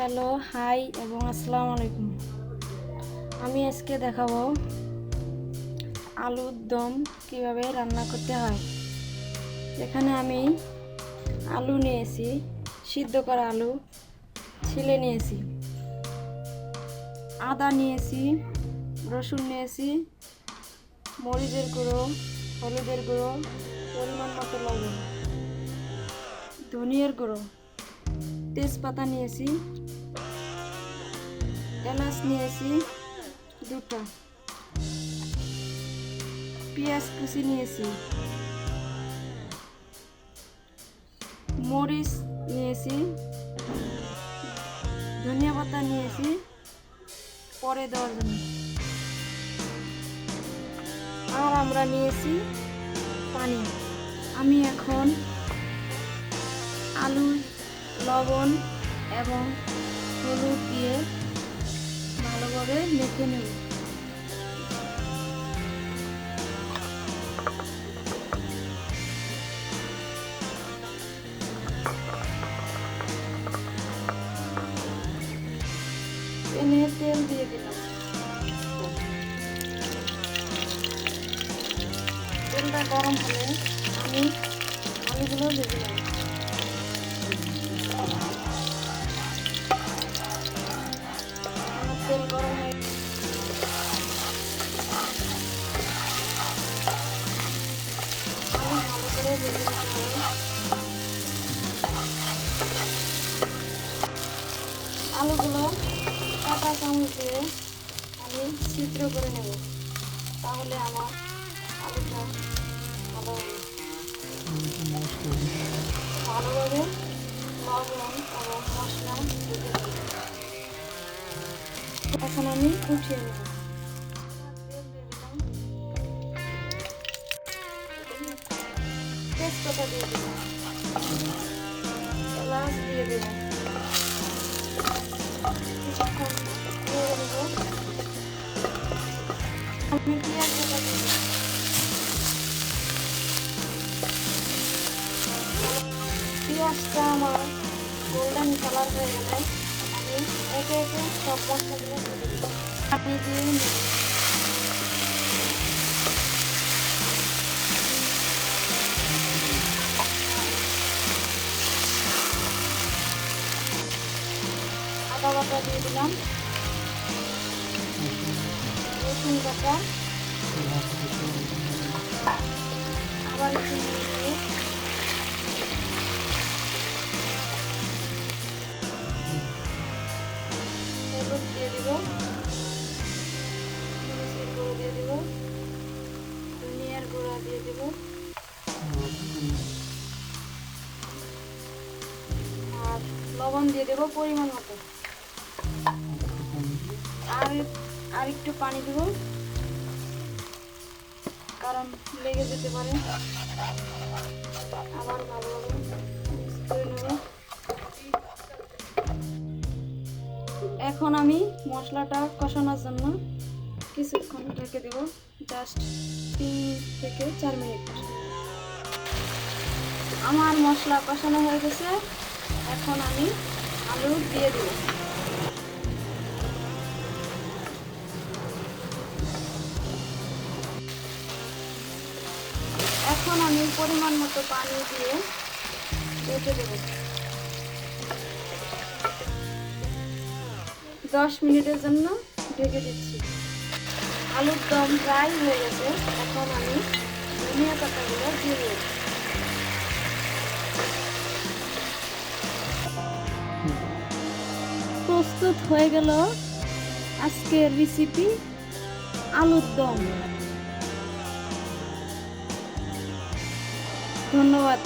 Hello, high এবং আসসালামু আলাইকুম। আমি আজকে দেখাবো আলুর দম কীভাবে রান্না করতে হয়। এখানে আমি আলু নিয়েছি, সিদ্ধ করা আলু, ছিলে নিয়েছি, আদা নিয়েছি, রসুন নিয়েছি, মরিচের গুঁড়ো, হলুদের গুঁড়ো, পরিমাণ মতো লবণ, ধনিয়ার গুঁড়ো, তেজপাতা নিয়েছি এলাচ নিয়েছি, দুটো। পেঁয়াজ কুচি নিয়েছি। মরিচ নিয়েছি। ধনিয়া পাতা নিয়েছি। পরে দেওয়ার জন্য। আর আমরা নিয়েছি পানি। আমি এখন আলু, লবণ এবং হলুদ দিয়ে ভালোভাবে মেখে নেব। এনে তেল দিয়ে দিলাম। তেলটা গরম হলে আমি আলুগুলো দিয়ে দিলাম। তেল গরম হয়ে আলুগুলো কাঁটা চামচ দিয়ে আমি ছিদ্র করে নেব। তাহলে আমার আলুটা ভালো ভালোভাবে লবণ এবং মশলা দিতে দেব এখন আমি উঠিয়ে নেব তেজপাতা দিয়ে দেব এলাচ দিয়ে দেব কিছুক্ষণ নেড়ে নেব আমি হয়ে আমি একে একে সব মশলাগুলো দিয়ে দিয়ে বাটা আবার আর লবণ দিয়ে দেব পরিমাণ মতো। আর আর একটু পানি দেব, কারণ লেগে যেতে পারে। আবার ভালোভাবে এখন আমি মশলাটা কষানোর জন্য কিছুক্ষণ ঢেকে দেব জাস্ট তিন থেকে চার মিনিট। আমার মশলা কষানো হয়ে গেছে। এখন আমি আলু দিয়ে দেব। এখন আমি পরিমাণ মতো পানি দিয়ে রেখে দেবো। দশ মিনিটের জন্য ঢেকে দিচ্ছি। আলুর দম প্রায় হয়ে গেছে। এখন আমি ধনিয়া পাতাগুলো দিয়ে দেব। প্রস্তুত হয়ে গেল আজকের রেসিপি আলুর দম। ধন্যবাদ।